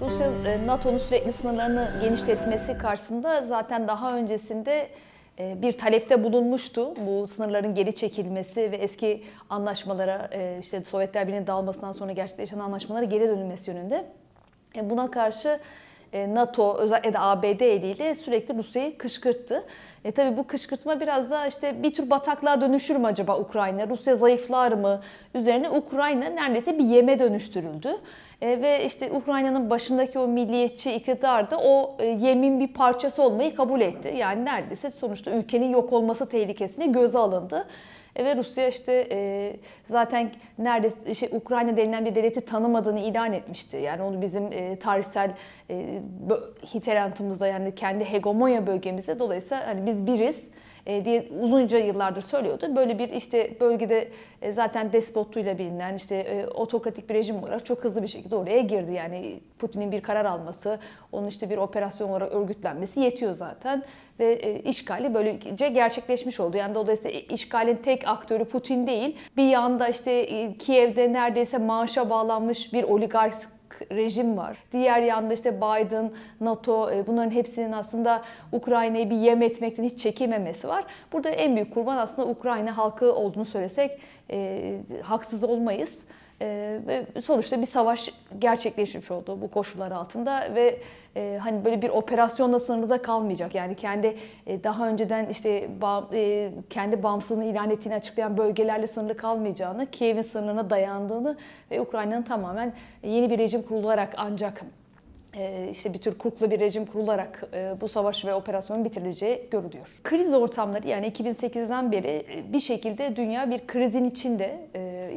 Rusya e, NATO'nun sürekli sınırlarını genişletmesi karşısında zaten daha öncesinde e, bir talepte bulunmuştu. Bu sınırların geri çekilmesi ve eski anlaşmalara e, işte Sovyetler Birliği'nin dağılmasından sonra gerçekleşen anlaşmalara geri dönülmesi yönünde. Buna karşı NATO özellikle de ABD eliyle sürekli Rusya'yı kışkırttı. E tabii bu kışkırtma biraz da işte bir tür bataklığa dönüşür mü acaba Ukrayna? Rusya zayıflar mı? Üzerine Ukrayna neredeyse bir yeme dönüştürüldü. E, ve işte Ukrayna'nın başındaki o milliyetçi iktidar da o e, yemin bir parçası olmayı kabul etti. Yani neredeyse sonuçta ülkenin yok olması tehlikesini göze alındı. E, Ve Rusya işte e, zaten neredeyse şey, Ukrayna denilen bir devleti tanımadığını ilan etmişti. Yani onu bizim e, tarihsel e, hinterlandımızda yani kendi hegemonya bölgemizde dolayısıyla hani biz biriz diye uzunca yıllardır söylüyordu. Böyle bir işte bölgede e, zaten despotluğuyla bilinen işte e, otokratik bir rejim olarak çok hızlı bir şekilde oraya girdi. Yani Putin'in bir karar alması, onun işte bir operasyon olarak örgütlenmesi yetiyor zaten ve e, işgali böylece gerçekleşmiş oldu. Yani dolayısıyla işgalin tek aktörü Putin değil. Bir yanda işte e, Kiev'de neredeyse maaşa bağlanmış bir oligark rejim var. Diğer yanda işte Biden, NATO e, bunların hepsinin aslında Ukrayna'yı bir yem etmekten hiç çekinmemesi var. Burada en büyük kurban aslında Ukrayna halkı olduğunu söylesek e, haksız olmayız. E, ve sonuçta bir savaş gerçekleşmiş oldu bu koşullar altında ve e, hani böyle bir operasyonla sınırlı da kalmayacak. Yani kendi e, daha önceden işte bağ- e, kendi bağımsızlığını ilan ettiğini açıklayan bölgelerle sınırlı kalmayacağını, Kiev'in sınırına dayandığını ve Ukrayna'nın tamamen yeni bir rejim kurularak ancak e, işte bir tür kukla bir rejim kurularak e, bu savaş ve operasyonun bitirileceği görülüyor. Kriz ortamları yani 2008'den beri e, bir şekilde dünya bir krizin içinde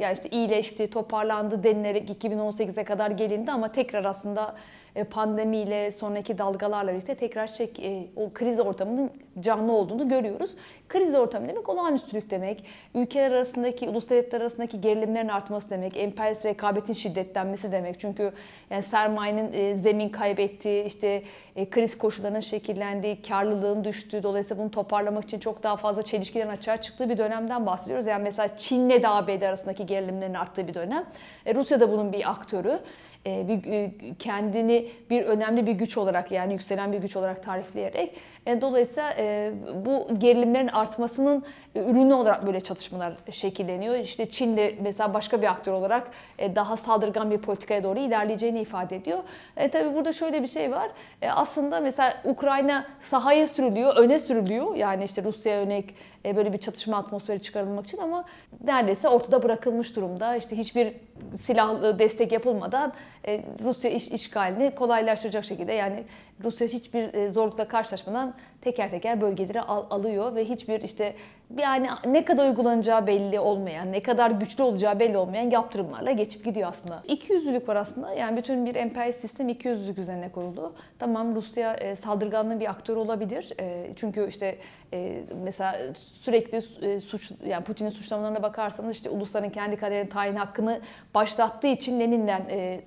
yani işte iyileşti, toparlandı denilerek 2018'e kadar gelindi ama tekrar aslında e, pandemiyle sonraki dalgalarla birlikte tekrar şey, e, o kriz ortamının canlı olduğunu görüyoruz. Kriz ortamı demek olağanüstülük demek. Ülkeler arasındaki, ulus devletler arasındaki gerilimlerin artması demek. Emperyalist rekabetin şiddetlenmesi demek. Çünkü yani sermayenin e, zemin kaybettiği, işte e, kriz koşullarının şekillendiği, karlılığın düştüğü, dolayısıyla bunu toparlamak için çok daha fazla çelişkilerin açığa çıktığı bir dönemden bahsediyoruz. Yani mesela Çin'le de ABD arasındaki gerilimlerin arttığı bir dönem. E, Rusya da bunun bir aktörü bir e, kendini bir önemli bir güç olarak yani yükselen bir güç olarak tarifleyerek e, dolayısıyla e, bu gerilimlerin artmasının e, ürünü olarak böyle çatışmalar şekilleniyor. İşte Çin de mesela başka bir aktör olarak e, daha saldırgan bir politikaya doğru ilerleyeceğini ifade ediyor. E, tabii burada şöyle bir şey var. E, aslında mesela Ukrayna sahaya sürülüyor, öne sürülüyor. Yani işte Rusya'ya yönelik e, böyle bir çatışma atmosferi çıkarılmak için ama neredeyse ortada bırakılmış durumda. İşte hiçbir silahlı destek yapılmadan e, Rusya iş, işgalini kolaylaştıracak şekilde yani Rusya hiçbir e, zorlukla karşılaşmadan teker teker bölgeleri al- alıyor ve hiçbir işte yani ne kadar uygulanacağı belli olmayan, ne kadar güçlü olacağı belli olmayan yaptırımlarla geçip gidiyor aslında. İkiyüzlülük var aslında. Yani bütün bir emperyalist sistem ikiyüzlülük üzerine kuruldu. Tamam Rusya e, saldırganlığın bir aktör olabilir. E, çünkü işte e, mesela sürekli e, suç yani Putin'in suçlamalarına bakarsanız işte ulusların kendi kaderini tayin hakkını başlattığı için Lenin'den e,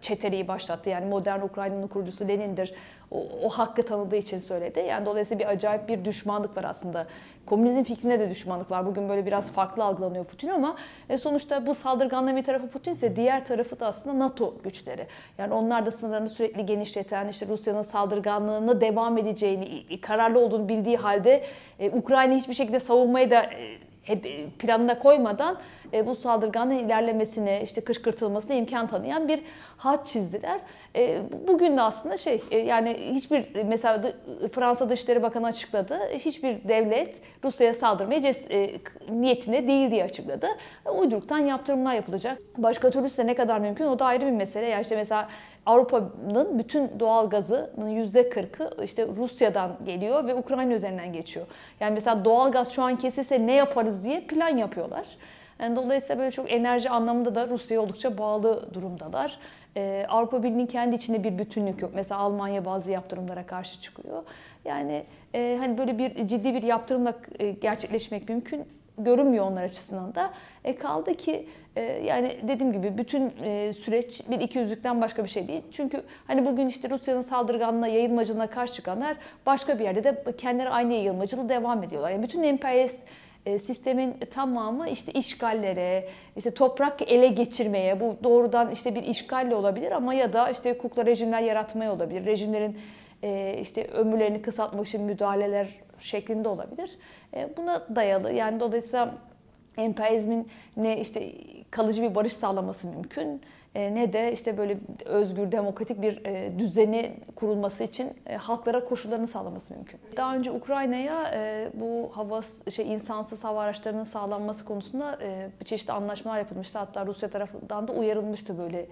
çeteliği başlattı. Yani modern Ukrayna'nın kurucusu Lenin'dir. O, o hakkı tanıdığı için söyledi. Yani dolayısıyla bir acayip bir düşmanlık var aslında. Komünizm fikrine de düşmanlık var. Bugün böyle biraz farklı algılanıyor Putin ama e, sonuçta bu saldırganlığın bir tarafı Putin ise diğer tarafı da aslında NATO güçleri. Yani onlar da sınırlarını sürekli genişleten, işte Rusya'nın saldırganlığını devam edeceğini, kararlı olduğunu bildiği halde e, Ukrayna hiçbir şekilde savunmayı da e, planına koymadan e, bu saldırganlığın ilerlemesine, işte kışkırtılmasına imkan tanıyan bir hat çizdiler. E, bugün de aslında şey e, yani hiçbir mesela Fransa Dışişleri Bakanı açıkladı. Hiçbir devlet Rusya'ya saldırmaya ces- e, niyetinde değil diye açıkladı. E, uyduruktan yaptırımlar yapılacak. Başka türlüsü ne kadar mümkün o da ayrı bir mesele. Yani işte mesela Avrupa'nın bütün doğal gazının yüzde 40'ı işte Rusya'dan geliyor ve Ukrayna üzerinden geçiyor. Yani mesela doğal gaz şu an kesilse ne yaparız diye plan yapıyorlar. Yani dolayısıyla böyle çok enerji anlamında da Rusya'ya oldukça bağlı durumdalar. Ee, Avrupa Birliği'nin kendi içinde bir bütünlük yok. Mesela Almanya bazı yaptırımlara karşı çıkıyor. Yani e, hani böyle bir ciddi bir yaptırımla e, gerçekleşmek mümkün görünmüyor onlar açısından da. E, kaldı ki e, yani dediğim gibi bütün e, süreç bir iki yüzlükten başka bir şey değil. Çünkü hani bugün işte Rusya'nın saldırganlığına, yayılmacılığına karşı çıkanlar başka bir yerde de kendileri aynı yayılmacılığı devam ediyorlar. Yani bütün emperyalist e, sistemin tamamı işte işgallere, işte toprak ele geçirmeye, bu doğrudan işte bir işgalle olabilir ama ya da işte hukukla rejimler yaratmaya olabilir. Rejimlerin e, işte ömürlerini kısaltmak için müdahaleler şeklinde olabilir. E, buna dayalı. Yani dolayısıyla emperyalizmin ne işte kalıcı bir barış sağlaması mümkün e, ne de işte böyle özgür demokratik bir e, düzeni kurulması için halklara koşullarını sağlaması mümkün. Daha önce Ukrayna'ya bu hava şey insansız hava araçlarının sağlanması konusunda çeşitli anlaşmalar yapılmıştı. Hatta Rusya tarafından da uyarılmıştı böyle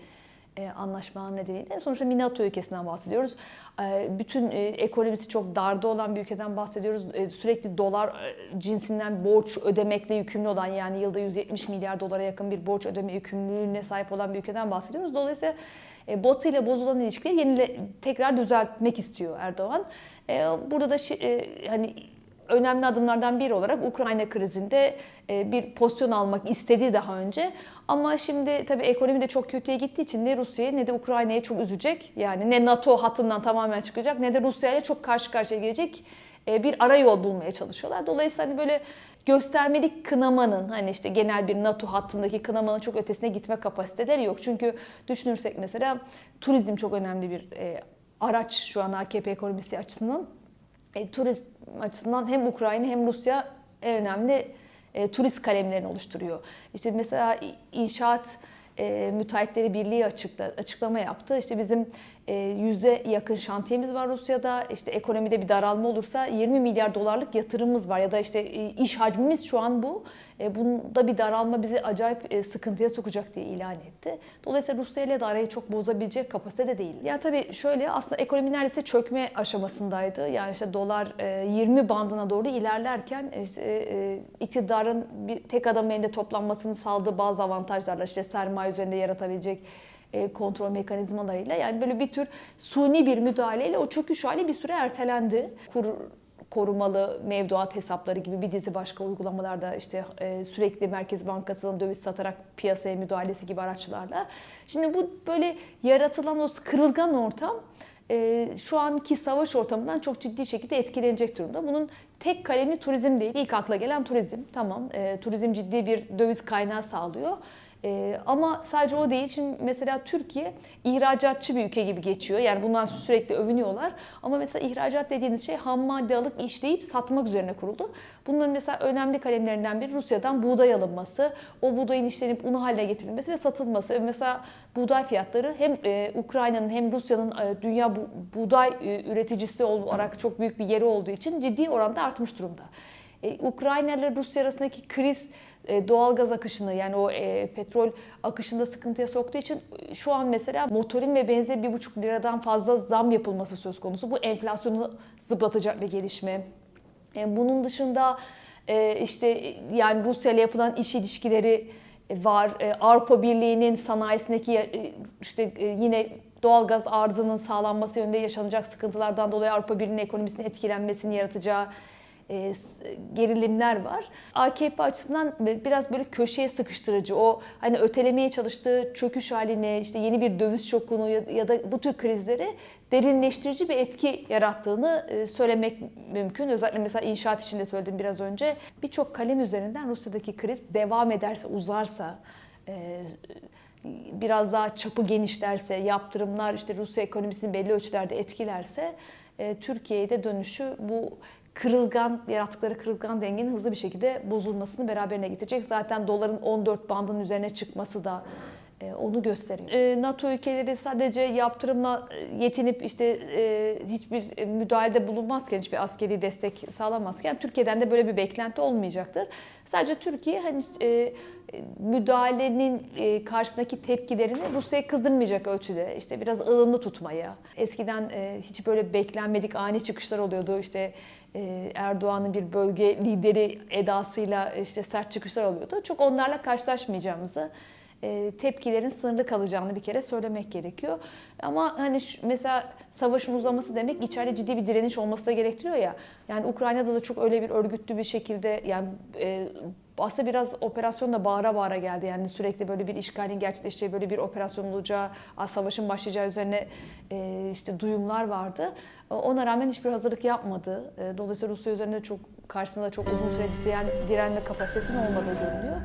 e, anlaşmalar nedeniyle. Sonuçta bir NATO ülkesinden bahsediyoruz. E, bütün e, ekonomisi çok darda olan bir ülkeden bahsediyoruz. E, sürekli dolar e, cinsinden borç ödemekle yükümlü olan yani yılda 170 milyar dolara yakın bir borç ödeme yükümlülüğüne sahip olan bir ülkeden bahsediyoruz. Dolayısıyla e, Batı ile bozulan ilişkileri yenile, tekrar düzeltmek istiyor Erdoğan. E, burada da şi- e, hani önemli adımlardan biri olarak Ukrayna krizinde e, bir pozisyon almak istedi daha önce. Ama şimdi tabii ekonomi de çok kötüye gittiği için ne Rusya'yı ne de Ukrayna'yı çok üzecek. Yani ne NATO hattından tamamen çıkacak ne de Rusya ile çok karşı karşıya gelecek e, bir ara yol bulmaya çalışıyorlar. Dolayısıyla hani böyle göstermelik kınamanın hani işte genel bir NATO hattındaki kınamanın çok ötesine gitme kapasiteleri yok. Çünkü düşünürsek mesela turizm çok önemli bir e, araç şu an AKP ekonomisi açısından e, turizm açısından hem Ukrayna hem Rusya en önemli e, turist kalemlerini oluşturuyor. İşte mesela inşaat e, müteahhitleri birliği açıkla, açıklama yaptı. İşte bizim e, yüzde yakın şantiyemiz var Rusya'da. İşte ekonomide bir daralma olursa 20 milyar dolarlık yatırımımız var ya da işte e, iş hacmimiz şu an bu. E, bunda bir daralma bizi acayip e, sıkıntıya sokacak diye ilan etti. Dolayısıyla Rusya ile de arayı çok bozabilecek kapasitede değil. Yani tabii şöyle aslında ekonomi neredeyse çökme aşamasındaydı. Yani işte dolar e, 20 bandına doğru ilerlerken işte, e, iktidarın bir tek adam elinde toplanmasını sağladığı bazı avantajlarla işte sermaye üzerinde yaratabilecek e, kontrol mekanizmalarıyla yani böyle bir tür suni bir müdahaleyle o çöküş hali bir süre ertelendi. Kur korumalı mevduat hesapları gibi bir dizi başka uygulamalarda işte e, sürekli Merkez Bankası'nın döviz satarak piyasaya müdahalesi gibi araçlarla. Şimdi bu böyle yaratılan o kırılgan ortam e, şu anki savaş ortamından çok ciddi şekilde etkilenecek durumda. Bunun tek kalemi turizm değil. İlk akla gelen turizm. Tamam e, turizm ciddi bir döviz kaynağı sağlıyor. Ee, ama sadece o değil. Şimdi mesela Türkiye ihracatçı bir ülke gibi geçiyor. Yani bundan sürekli övünüyorlar. Ama mesela ihracat dediğiniz şey ham madde alıp işleyip satmak üzerine kuruldu. Bunların mesela önemli kalemlerinden biri Rusya'dan buğday alınması, o buğdayın işlenip unu haline getirilmesi ve satılması. Mesela buğday fiyatları hem e, Ukrayna'nın hem Rusya'nın e, dünya bu, buğday e, üreticisi olarak çok büyük bir yeri olduğu için ciddi oranda artmış durumda. E, Ukrayna ile Rusya arasındaki kriz e, doğal gaz akışını yani o e, petrol akışında sıkıntıya soktuğu için şu an mesela motorin ve benzeri bir buçuk liradan fazla zam yapılması söz konusu. Bu enflasyonu zıplatacak bir gelişme. E, bunun dışında e, işte yani Rusya ile yapılan iş ilişkileri var. E, Avrupa Birliği'nin sanayisindeki e, işte e, yine doğalgaz arzının sağlanması yönünde yaşanacak sıkıntılardan dolayı Avrupa Birliği'nin ekonomisinin etkilenmesini yaratacağı e, gerilimler var. AKP açısından biraz böyle köşeye sıkıştırıcı, o hani ötelemeye çalıştığı çöküş haline, işte yeni bir döviz şokunu ya da bu tür krizleri derinleştirici bir etki yarattığını e, söylemek mümkün. Özellikle mesela inşaat için de söyledim biraz önce. Birçok kalem üzerinden Rusya'daki kriz devam ederse, uzarsa, e, biraz daha çapı genişlerse, yaptırımlar işte Rusya ekonomisini belli ölçülerde etkilerse Türkiye'ye de dönüşü bu kırılgan, yarattıkları kırılgan dengenin hızlı bir şekilde bozulmasını beraberine getirecek. Zaten doların 14 bandının üzerine çıkması da onu gösteriyor. E, NATO ülkeleri sadece yaptırımla yetinip işte e, hiçbir müdahalede bulunmazken, hiçbir askeri destek sağlamazken Türkiye'den de böyle bir beklenti olmayacaktır. Sadece Türkiye hani müdahalenin karşısındaki tepkilerini Rusya'ya kızdırmayacak ölçüde işte biraz ılımlı tutmaya. Eskiden hiç böyle beklenmedik ani çıkışlar oluyordu. İşte Erdoğan'ın bir bölge lideri edasıyla işte sert çıkışlar oluyordu. Çok onlarla karşılaşmayacağımızı tepkilerin sınırlı kalacağını bir kere söylemek gerekiyor. Ama hani şu, mesela savaşın uzaması demek içeride ciddi bir direniş olması da gerektiriyor ya. Yani Ukrayna'da da çok öyle bir örgütlü bir şekilde yani e, aslında biraz operasyon da bağıra bağıra geldi. Yani sürekli böyle bir işgalin gerçekleşeceği, böyle bir operasyon olacağı, savaşın başlayacağı üzerine e, işte duyumlar vardı. Ona rağmen hiçbir hazırlık yapmadı. E, dolayısıyla Rusya üzerinde çok karşısında çok uzun süre diren, direnme kapasitesinin olmadığı görülüyor.